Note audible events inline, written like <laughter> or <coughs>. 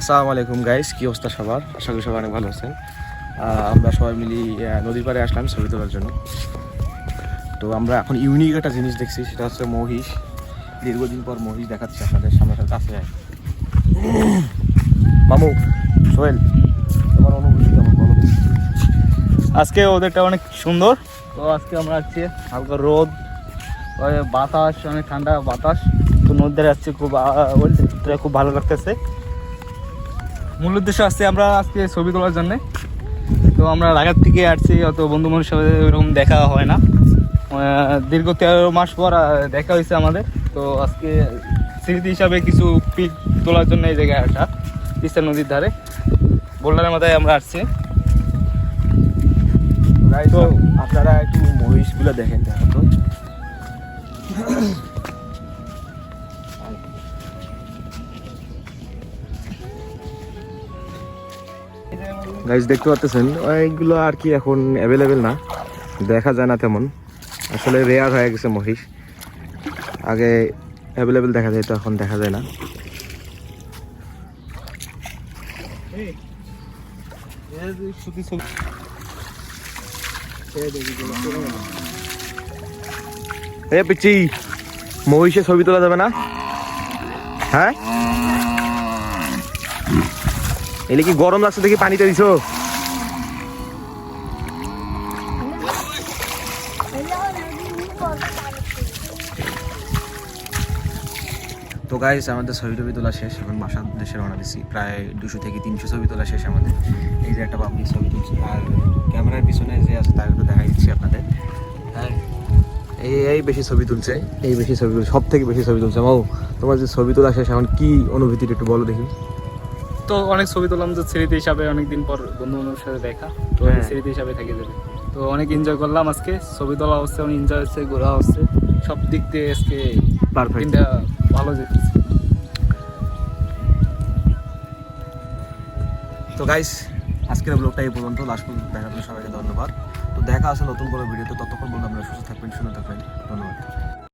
আসসালামু আলাইকুম গাইস কি অবস্থা সবার? আশা করি সবাই অনেক ভালো আছেন। আমরা সবাই মিলি নদীর পাড়ে আসলাম ছবি তোলার জন্য। তো আমরা এখন ইউনিক একটা জিনিস দেখছি সেটা হচ্ছে মহিষ। দীর্ঘদিন পর মহিষ দেখাচ্ছি আপনাদের সামনে সাথে কাছে যায় <coughs> মামু সোহেল তোমার অনুভূতি কেমন বলো? আজকে ওদেরটা অনেক সুন্দর। তো আজকে আমরা আসছি হালকা রোদ বাতাস অনেক ঠান্ডা বাতাস। তো নদীতে আসছে খুব খুব ভালো লাগতেছে। মূল উদ্দেশ্য আসছে আমরা আজকে ছবি তোলার জন্য। তো আমরা ঢাকার থেকে আসছি, অত বন্ধু বান্ধবের সাথে ওরকম দেখা হয় না। দীর্ঘ তেরো মাস পর দেখা হয়েছে আমাদের। তো আজকে স্মৃতি হিসাবে কিছু পিক তোলার জন্য এই জায়গায় আসা, তিস্তা নদীর ধারে। বোল্ডারের মাথায় আমরা আসছি। গাইস আপনারা একটু মহিষগুলো দেখেন দেখো তো। গাইজ দেখতে পাচ্ছেন? এইগুলো আর কি এখন অ্যাভেলেবেল না। দেখা যায় না তেমন। আসলে রেয়ার হয়ে গেছে মহিষ। আগে অ্যাভেলেবেল দেখা যায় তো এখন দেখা যায় না। এ পিচি মহিষে ছবি তোলা যাবে না? হ্যাঁ? এলে কি গরম লাগছে দেখি পানিতে দিছো? তো গাইস আমাদের ছবি টবি তোলা শেষ। এখন বাসার উদ্দেশ্যে রওনা দিচ্ছি। প্রায় দুশো থেকে তিনশো ছবি তোলা শেষ আমাদের। এই যে একটা পাবলিক ছবি তুলছে। আর ক্যামেরার পিছনে যে আছে তাকে একটু দেখাই দিচ্ছি আপনাদের। হ্যাঁ এই এই বেশি ছবি তুলছে। এই বেশি ছবি সব থেকে বেশি ছবি তুলছে। মাও তোমার যে ছবি তোলা শেষ, এখন কি অনুভূতিটা একটু বলো দেখি। তো অনেক ছবি তুললাম যে স্মৃতি হিসাবে অনেকদিন পর বন্ধু বান্ধবের সাথে দেখা তো হ্যাঁ। স্মৃতি হিসাবে থেকে যাবে। তো অনেক এনজয় করলাম আজকে ছবি তোলা হচ্ছে অনেক এনজয় হচ্ছে ঘোরা হচ্ছে সব দিক দিয়ে আজকে দিনটা ভালো যেতেছে। তো গাইস আজকের ব্লগটা এই পর্যন্ত লাস্ট পর্যন্ত দেখার জন্য সবাইকে ধন্যবাদ। তো দেখা আছে নতুন কোনো ভিডিওতে ততক্ষণ পর্যন্ত আপনারা সুস্থ থাকবেন সুন্দর থাকবেন। ধন্যবাদ।